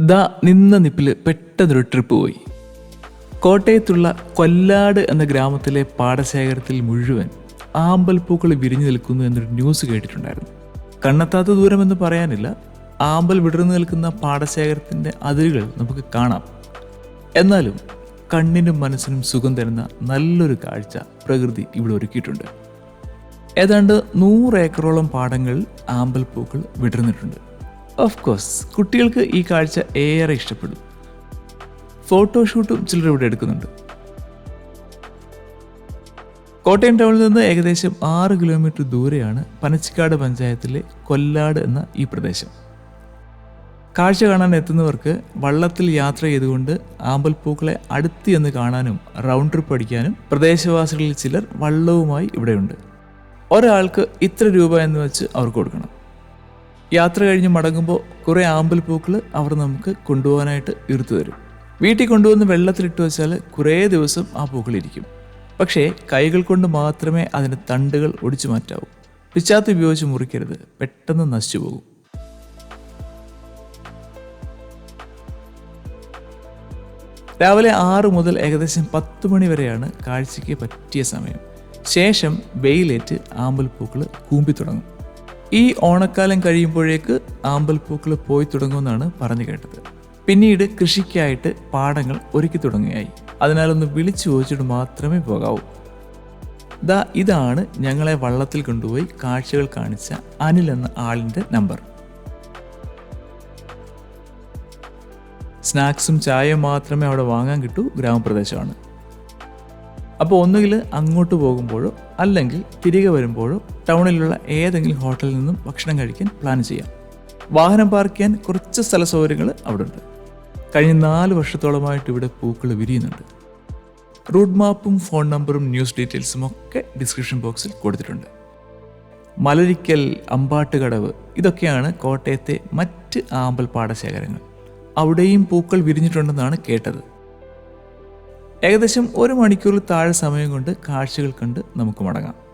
ദാ നിന്ന നിപ്പിൽ പെട്ടെന്നൊരു ട്രിപ്പ് പോയി. കോട്ടയത്തുള്ള കൊല്ലാട് എന്ന ഗ്രാമത്തിലെ പാടശേഖരത്തിൽ മുഴുവൻ ആമ്പൽപ്പൂക്കൾ വിരിഞ്ഞു നിൽക്കുന്നു എന്നൊരു ന്യൂസ് കേട്ടിട്ടുണ്ടായിരുന്നു. കണ്ണെത്താത്ത ദൂരമെന്ന് പറയാനില്ല ആമ്പൽ വിടർന്നു നിൽക്കുന്ന പാടശേഖരത്തിന്റെ അതിരുകൾ നമുക്ക് കാണാം. എന്നാലും കണ്ണിനും മനസ്സിനും സുഖം തരുന്ന നല്ലൊരു കാഴ്ച പ്രകൃതി ഇവിടെ ഒരുക്കിയിട്ടുണ്ട്. ഏതാണ്ട് നൂറ് ഏക്കറോളം പാടങ്ങളിൽ ആമ്പൽപ്പൂക്കൾ വിടർന്നിട്ടുണ്ട്. ഓഫ് കോഴ്സ് കുട്ടികൾക്ക് ഈ കാഴ്ച ഏറെ ഇഷ്ടപ്പെടും. ഫോട്ടോഷൂട്ടും ചിലർ ഇവിടെ എടുക്കുന്നുണ്ട്. കോട്ടയം ടൗണിൽ നിന്ന് ഏകദേശം ആറ് കിലോമീറ്റർ ദൂരെയാണ് പനച്ചിക്കാട് പഞ്ചായത്തിലെ കൊല്ലാട് എന്ന ഈ പ്രദേശം. കാഴ്ച കാണാൻ എത്തുന്നവർക്ക് വള്ളത്തിൽ യാത്ര ചെയ്തുകൊണ്ട് ആമ്പൽപ്പൂക്കളെ അടുത്ത് എന്ന് കാണാനും റൗണ്ട് ട്രിപ്പ് അടിക്കാനും പ്രദേശവാസികളിൽ ചിലർ വള്ളവുമായി ഇവിടെയുണ്ട്. ഒരാൾക്ക് ഇത്ര രൂപ എന്ന് വെച്ച് അവർക്ക് കൊടുക്കണം. യാത്ര കഴിഞ്ഞ് മടങ്ങുമ്പോൾ കുറേ ആമ്പൽപ്പൂക്കൾ അവർ നമുക്ക് കൊണ്ടുപോകാനായിട്ട് ഇറുത്തു തരും. വീട്ടിൽ കൊണ്ടുവന്ന് വെള്ളത്തിലിട്ട് വെച്ചാൽ കുറേ ദിവസം ആ പൂക്കൾ ഇരിക്കും. പക്ഷേ കൈകൾ കൊണ്ട് മാത്രമേ അതിന്റെ തണ്ടുകൾ ഒടിച്ചു മാറ്റാവൂ. പിച്ചാത്ത് ഉപയോഗിച്ച് മുറിക്കരുത്. പെട്ടെന്ന് നശിച്ചു പോകും. രാവിലെ ആറ് മുതൽ ഏകദേശം പത്ത് മണി വരെയാണ് കാഴ്ചയ്ക്ക് പറ്റിയ സമയം. ശേഷം വെയിലേറ്റ് ആമ്പൽപ്പൂക്കൾ കൂമ്പി തുടങ്ങും ഈ ഓണക്കാലം കഴിയുമ്പോഴേക്ക് ആമ്പൽപ്പൂക്കൾ പോയി തുടങ്ങുമെന്നാണ് പറഞ്ഞു കേട്ടത്. പിന്നീട് കൃഷിക്കായിട്ട് പാടങ്ങൾ ഒരുക്കി തുടങ്ങുകയായി. അതിനാൽ ഒന്ന് വിളിച്ചു ചോദിച്ചിട്ട് മാത്രമേ പോകാവൂ. ദാ ഇതാണ് ഞങ്ങളെ വള്ളത്തിൽ കൊണ്ടുപോയി കാഴ്ചകൾ കാണിച്ച അനിൽ എന്ന ആളിന്റെ നമ്പർ. സ്നാക്സും ചായയും മാത്രമേ അവിടെ വാങ്ങാൻ കിട്ടൂ ഗ്രാമപ്രദേശമാണ്. അപ്പോൾ ഒന്നുകിൽ അങ്ങോട്ട് പോകുമ്പോഴോ അല്ലെങ്കിൽ തിരികെ വരുമ്പോഴോ ടൗണിലുള്ള ഏതെങ്കിലും ഹോട്ടലിൽ നിന്നും ഭക്ഷണം കഴിക്കാൻ പ്ലാൻ ചെയ്യാം. വാഹനം പാർക്ക് ചെയ്യാൻ കുറച്ച് സ്ഥല സൗകര്യങ്ങൾ അവിടെ ഉണ്ട് കഴിഞ്ഞ നാല് വർഷത്തോളമായിട്ട് ഇവിടെ പൂക്കൾ വിരിയുന്നുണ്ട്. റൂട്ട് മാപ്പും ഫോൺ നമ്പറും ന്യൂസ് ഡീറ്റെയിൽസും ഒക്കെ ഡിസ്ക്രിപ്ഷൻ ബോക്സിൽ കൊടുത്തിട്ടുണ്ട്. മലരിക്കൽ അമ്പാട്ടുകടവ് ഇതൊക്കെയാണ് കോട്ടയത്തെ മറ്റ് ആമ്പൽ പാടശേഖരങ്ങൾ. അവിടെയും പൂക്കൾ വിരിഞ്ഞിട്ടുണ്ടെന്നാണ് കേട്ടത്. ഏകദേശം ഒരു മണിക്കൂറിൽ താഴെ സമയം കൊണ്ട് കാഴ്ചകൾ കണ്ട് നമുക്ക് മടങ്ങാം.